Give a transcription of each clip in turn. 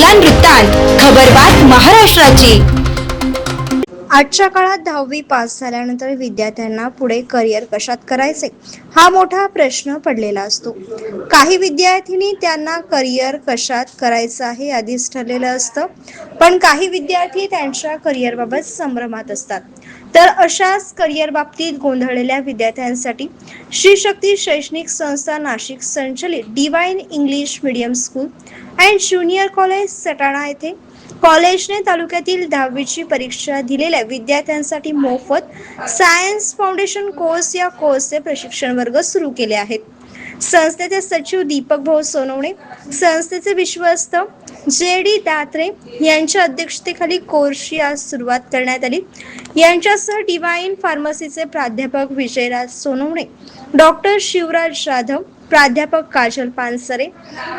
चांगला वृत्तांत खबरबात महाराष्ट्राची. आजच्या काळात दहावी पास झाल्यानंतर विद्यार्थ्यांना पुढे करिअर कशात करायचे? हा मोठा प्रश्न पडलेला असतो. काही विद्यार्थिनी त्यांना करिअर कशात करायचं आहे आधीच ठरलेलं असतं. पण काही विद्यार्थी त्यांच्या करिअरबाबत संभ्रमात असतात. तर अशाच करिअर बाबतीत गोंधळलेल्या विद्यार्थ्यांसाठी श्री शक्ती शैक्षणिक संस्था नाशिक संचलित divine English medium school and junior college Satana येथे कॉलेजने तालुक्यातील दहावीची परीक्षा दिलेल्या विद्यार्थ्यांसाठी मोफत सायन्स फाउंडेशन कोर्स या कोर्सचे प्रशिक्षण वर्ग सुरू केले आहेत. संस्थेचे सचिव दीपक भाऊ सोनवणे संस्थेचे विश्वस्त जे डी दात्रे यांच्या अध्यक्षतेखाली कोर्सची आज सुरुवात करण्यात आली. यांच्यासह डिवाईन फार्मसीचे प्राध्यापक विजयराज सोनवणे डॉक्टर शिवराज जाधव प्राध्यापक काजल पानसरे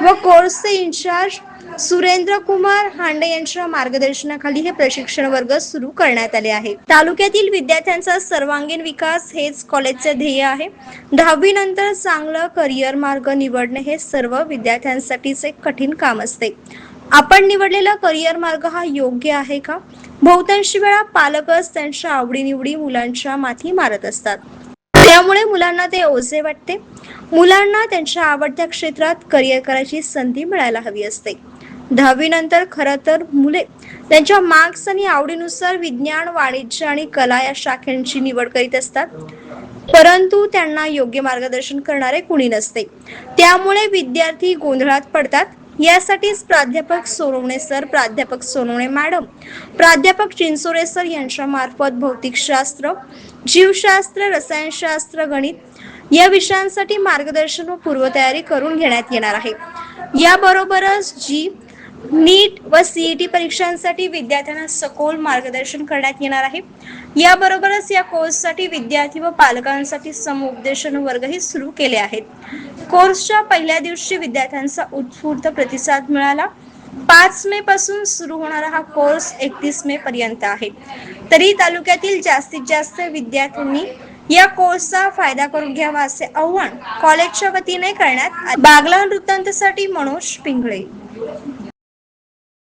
व कोर्सचे इन्चार्ज सुरेंद्र कुमार हांडे यांच्या मार्गदर्शनाखाली हे प्रशिक्षण वर्ग सुरू करण्यात आले आहे. तालुक्यातील विद्यार्थ्यांचा सर्वांगीण विकास हेच कॉलेजचे ध्येय आहे. दहावी नंतर चांगलं करिअर मार्ग निवडणे हे सर्व विद्यार्थ्यांसाठीच एक कठीण काम असते. आपण निवडलेला करिअर मार्ग हा योग्य आहे का? बहुतांशी वेळा पालकच त्यांच्या आवडीनिवडी मुलांच्या माथी मारत असतात. त्यामुळे मुलांना ते ओझे वाटते. मुलांना त्यांच्या आवडत्या क्षेत्रात करिअर करायची संधी मिळायला हवी असते. दहावी नंतर खरं तर मुले त्यांच्या मार्क्स आणि आवडीनुसार विज्ञान वाणिज्य आणि कला या शाखांची निवड करीत असतात. परंतु त्यांना योग्य मार्गदर्शन करणारे कुणी नसते. त्यामुळे विद्यार्थी गोंधळात पडतात. यासाठीच प्राध्यापक सोनवणे सर प्राध्यापक सोनवणे मॅडम प्राध्यापक चिंचोरे सर यांच्या मार्फत भौतिकशास्त्र जीवशास्त्र रसायनशास्त्र गणित या विषयांसाठी मार्गदर्शन व पूर्वतयारी करून घेण्यात येणार आहे. याबरोबरच जी नीट व सीईटी परीक्षांसाठी विद्यार्थ्यांना सखोल मार्गदर्शन करण्यात येणार आहे. याबरोबरच या कोर्ससाठी विद्यार्थी व पालकांसाठी समुपदेशन वर्गही सुरू केले आहेत. कोर्सच्या पहिल्या दिवशी विद्यार्थ्यांचा उत्स्फूर्त प्रतिसाद मिळाला. पाच मे पासून सुरू होणारा हा कोर्स एकतीस मे पर्यंत आहे. तरी तालुक्यातील जास्तीत जास्त विद्यार्थ्यांनी या कोर्सचा फायदा करून घ्यावा असे आव्हान कॉलेजच्या वतीने करण्यात बागला वृत्तांतसाठी मनोज पिंगळे.